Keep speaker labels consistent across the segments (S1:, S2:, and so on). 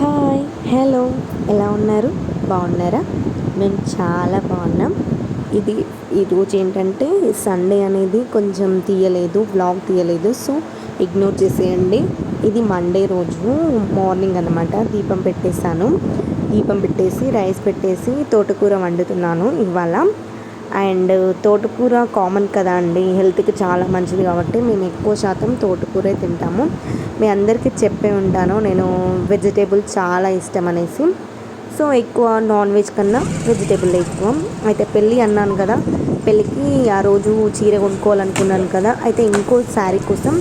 S1: Hi hello. ఎలా ఉన్నారు? బాగున్నారా? మేము చాలా బాగున్నాం. ఇది ఈరోజు ఏంటంటే సండే అనేది కొంచెం తీయలేదు బ్లాగ్ తీయలేదు. సో ఇగ్నోర్ చేసేయండి. ఇది మండే రోజు మార్నింగ్ అనమాట దీపం పెట్టేశాను. దీపం పెట్టేసి రైస్ పెట్టేసి తోటకూర వండుతున్నాను ఇవాళ. అండ్ తోటకూర కామన్ కదా అండి. హెల్త్కి చాలా మంచిది కాబట్టి మేము ఎక్కువ శాతం తోటకూరే తింటాము. మీ అందరికీ చెప్పే ఉంటాను. నేను వెజిటేబుల్ చాలా ఇష్టం అనేసి. సో ఎక్కువ నాన్ వెజ్ కన్నా వెజిటేబుల్ ఎక్కువ. అయితే పెళ్ళి అన్నాను కదా పెళ్ళికి ఆ రోజు చీర కొనుక్కోవాలనుకున్నాను కదా అయితే ఇంకో శారీ కోసం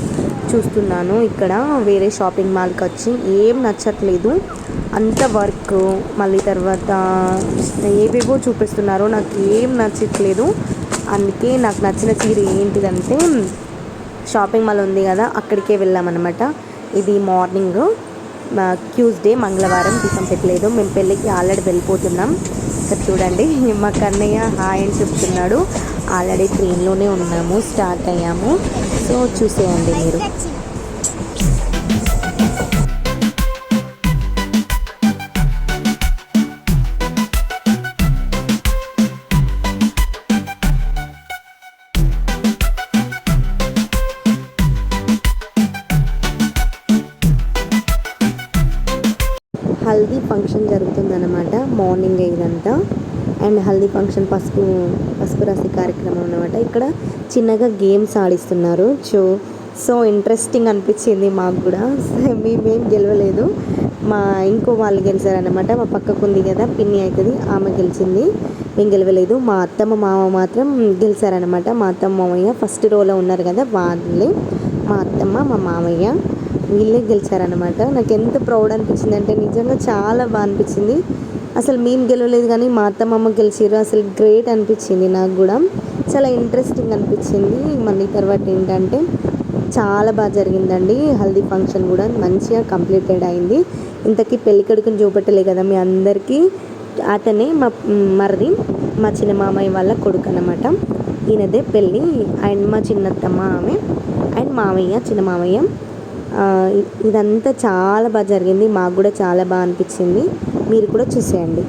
S1: చూస్తున్నాను. ఇక్కడ వేరే షాపింగ్ మాల్కి వచ్చి ఏం నచ్చట్లేదు. అంత వర్క్ మళ్ళీ తర్వాత ఏవేవో చూపిస్తున్నారో నాకు ఏం నచ్చట్లేదు. అందుకే నాకు నచ్చిన చీర ఏంటిదంటే షాపింగ్ మాల్ ఉంది కదా అక్కడికే వెళ్ళామన్నమాట. ఇది మార్నింగ్ ట్యూస్డే మంగళవారం దీపం పెట్టలేదు. మేము పెళ్ళికి ఆల్రెడీ వెళ్ళిపోతున్నాం. ఇక్కడ చూడండి మా కన్నయ్య హాయ్ అని చెప్తున్నాడు. ఆల్రెడీ ట్రైన్లోనే ఉన్నాము స్టార్ట్ అయ్యాము. సో చూసేయండి మీరు. హల్దీ ఫంక్షన్ జరుగుతుందన్నమాట. మార్నింగ్ ఇదంతా. అండ్ హల్దీ ఫంక్షన్ పసుపు పసుపు రాసే కార్యక్రమం అనమాట ఇక్కడ చిన్నగా గేమ్స్ ఆడిస్తున్నారు. సో సో ఇంట్రెస్టింగ్ అనిపించింది మాకు కూడా. మేమేం గెలవలేదు. మా ఇంకో వాళ్ళు గెలిచారనమాట మా పక్కకు ఉంది కదా పిన్ని అవుతుంది ఆమె గెలిచింది. మేము గెలవలేదు. మా అత్తమ్మ మామ మాత్రం గెలిచారనమాట మా అత్తమ్మ మామయ్య ఫస్ట్ రోలో ఉన్నారు కదా వాళ్ళే. మా అత్తమ్మ మా మామయ్య. వీళ్ళే గెలిచారనమాట నాకు ఎంత ప్రౌడ్ అనిపించింది అంటే నిజంగా చాలా బాగా అనిపించింది. అసలు మేము గెలవలేదు కానీ మా అత్తమ్మ గెలిచారు అసలు గ్రేట్ అనిపించింది నాకు కూడా. చాలా ఇంట్రెస్టింగ్ అనిపించింది. మళ్ళీ తర్వాత ఏంటంటే చాలా బాగా జరిగిందండి. హల్దీ ఫంక్షన్ కూడా మంచిగా కంప్లీటెడ్ అయింది. ఇంతకీ పెళ్ళి కొడుకుని చూపెట్టలే కదా మీ అందరికీ. అతనే మా మరిది మా చిన్న మామయ్య వాళ్ళ కొడుకు అనమాట ఈయనదే పెళ్ళి. అండ్ మా చిన్నత్తమ్మ ఆమె. అండ్ మామయ్య చిన్న మామయ్య. ఇదంతా చాలా బాగా జరిగింది. మాకు కూడా చాలా బాగా అనిపించింది. మీరు కూడా చూసేయండి.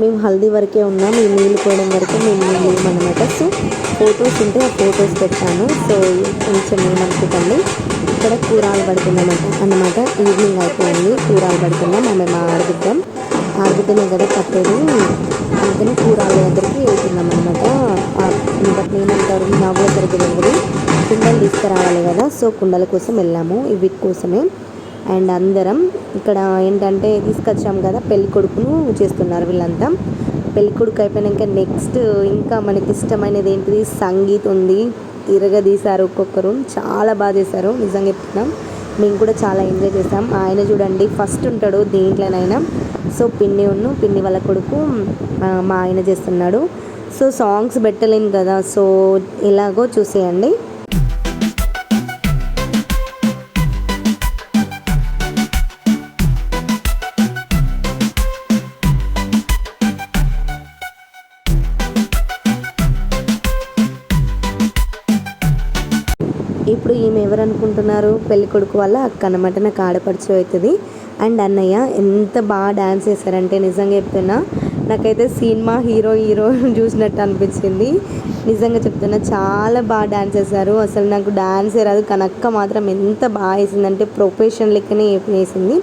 S1: మేము హల్దీ వరకే ఉన్నాం ఈ నీళ్ళు పోయడం వరకు మేము అనమాట సో ఫొటోస్ ఉంటే ఆ ఫొటోస్ పెట్టాను. సో కొంచెం ఏమనుకోకండి. ఇక్కడ కూరాలు పడుతున్నామట అన్నమాట. ఈవినింగ్ అయిపోయింది కూరాలు పడుతున్నాం. మేము మా ఆడబిడ్డ కదా పట్టేది. అందుకని కూరాల దగ్గరికి వెళ్తున్నాం అనమాట వాటిని నేనంటారు నవ్వు దగ్గరికి వెళ్ళి కుండలు తీసుకురావాలి కదా. సో కుండల కోసం వెళ్ళాము. ఇవి కోసమే. అండ్ అందరం ఇక్కడ ఏంటంటే తీసుకొచ్చాం కదా పెళ్ళి కొడుకును చేస్తున్నారు వీళ్ళంతా. పెళ్ళి కొడుకు అయిపోయినాక నెక్స్ట్ ఇంకా మనకి ఇష్టమైనది ఏంటిది? సంగీత్ ఉంది. ఇరగదీశారు ఒక్కొక్కరు. చాలా బాగా చేశారు. నిజంగా చెప్తున్నాం. మేము కూడా చాలా ఎంజాయ్ చేసాం ఆయన చూడండి ఫస్ట్ ఉంటాడు దేంట్లోనైనా. సో పిన్ని ఉన్ను పిన్ని వాళ్ళ కొడుకు మా ఆయన చేస్తున్నాడు. సో సాంగ్స్ పెట్టలేను కదా. సో ఎలాగో చూసేయండి. అనుకుంటున్నారు. పెళ్ళి కొడుకు వల్ల అక్క అనమాట నాకు ఆడపడుచు అవుతుంది. అండ్ అన్నయ్య ఎంత బాగా డ్యాన్స్ చేశారంటే నిజంగా చెప్తున్నా నాకైతే సినిమా హీరో హీరో చూసినట్టు అనిపించింది. నిజంగా చెప్తున్నా చాలా బాగా డ్యాన్స్ చేశారు. అసలు నాకు డ్యాన్సే రాదు కానీ అక్క మాత్రం ఎంత బాగా వేసిందంటే ప్రొఫెషన్ లెక్కనే వేసింది.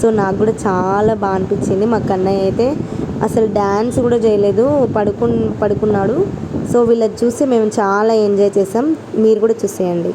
S1: సో నాకు కూడా చాలా బాగా అనిపించింది. మా కన్నయ్య అయితే అసలు డ్యాన్స్ కూడా చేయలేదు పడుకు పడుకున్నాడు. సో వీళ్ళది చూసి మేము చాలా ఎంజాయ్ చేసాం మీరు కూడా చూసేయండి.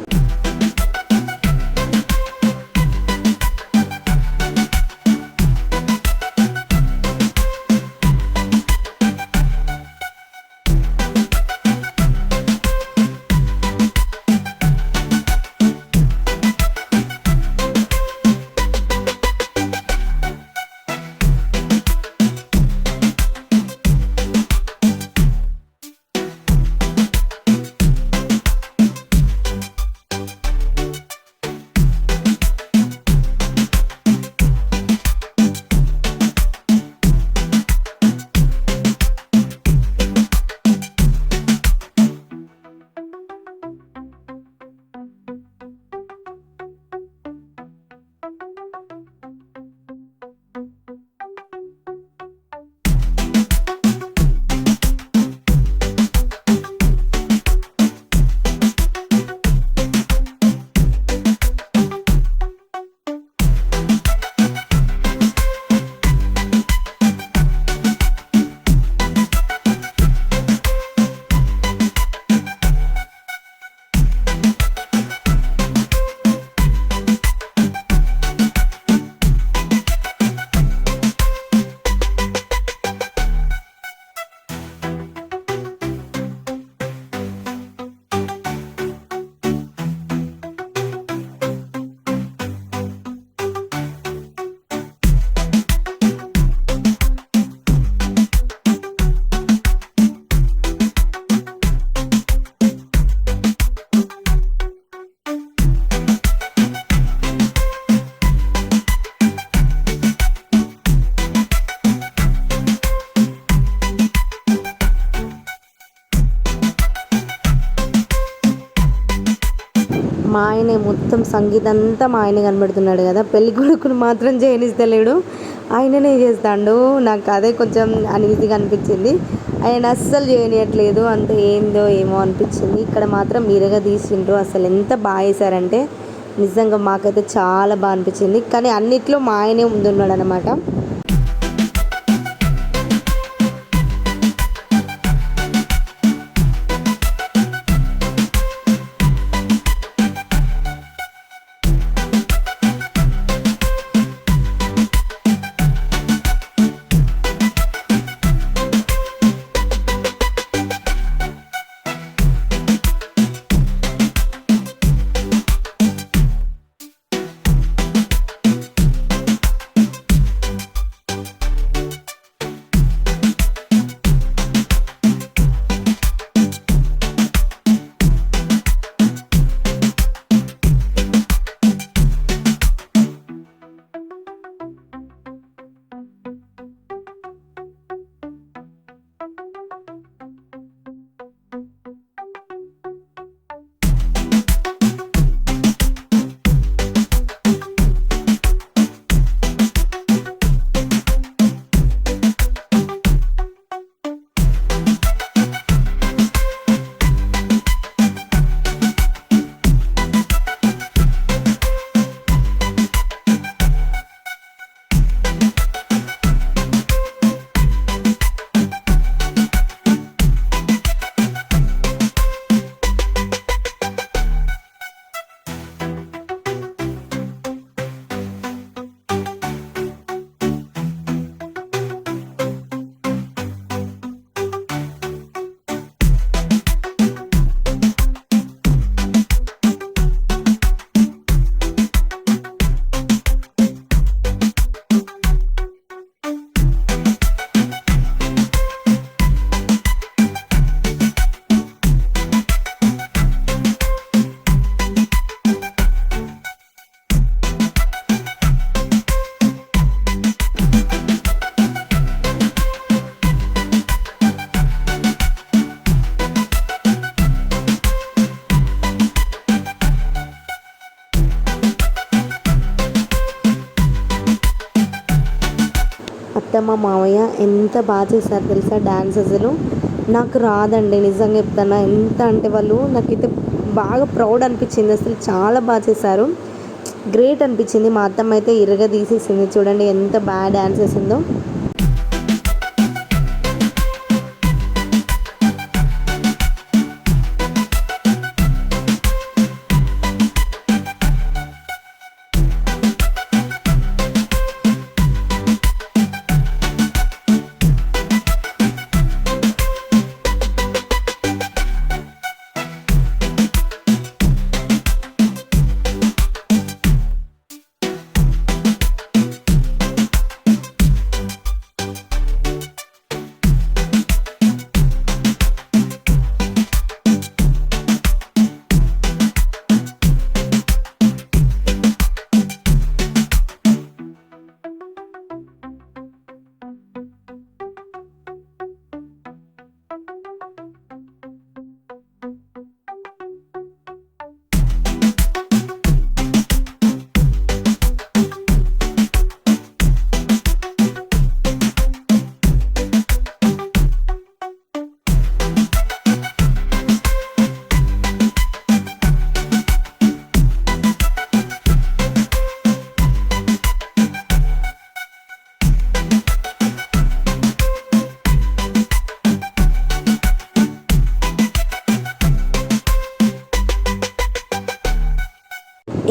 S1: మొత్తం సంగీతం అంతా మా ఆయన కనబడుతున్నాడు కదా. పెళ్ళి కొడుకును మాత్రం చేయనిస్తలేడు ఆయననే చేస్తాడు. నాకు అదే కొంచెం అనీజీగా అనిపించింది. ఆయన అస్సలు చేయనియట్లేదు అంత ఏందో ఏమో అనిపించింది. ఇక్కడ మాత్రం మీరగా తీసిండ్రు. అసలు ఎంత బాగా వేశారంటే నిజంగా మాకైతే చాలా బాగా అనిపించింది. కానీ అన్నిట్లో మా ఆయనే ముందున్నాడు అనమాట మా మావయ్య ఎంత బాగా చేశారు తెలుసా డ్యాన్స్ అసలు నాకు రాదండి నిజంగా చెప్తాను ఎంత అంటే వాళ్ళు నాకైతే బాగా ప్రౌడ్ అనిపించింది. అసలు చాలా బాగా చేశారు. గ్రేట్ అనిపించింది. మా అత్తమ్మ అయితే ఇరగ తీసేసింది చూడండి ఎంత బాగా డ్యాన్స్ వేసిందో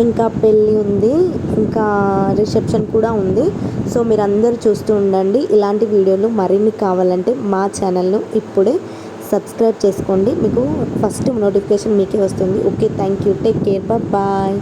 S1: ఇంకా పెళ్ళి ఉంది ఇంకా రిసెప్షన్ కూడా ఉంది. సో మీరు అందరూ చూస్తూ ఉండండి. ఇలాంటి వీడియోలు మరిన్ని కావాలంటే మా ఛానల్ను ఇప్పుడే సబ్స్క్రైబ్ చేసుకోండి. మీకు ఫస్ట్ నోటిఫికేషన్ మీకే వస్తుంది. Okay thank you. Take care. Bye.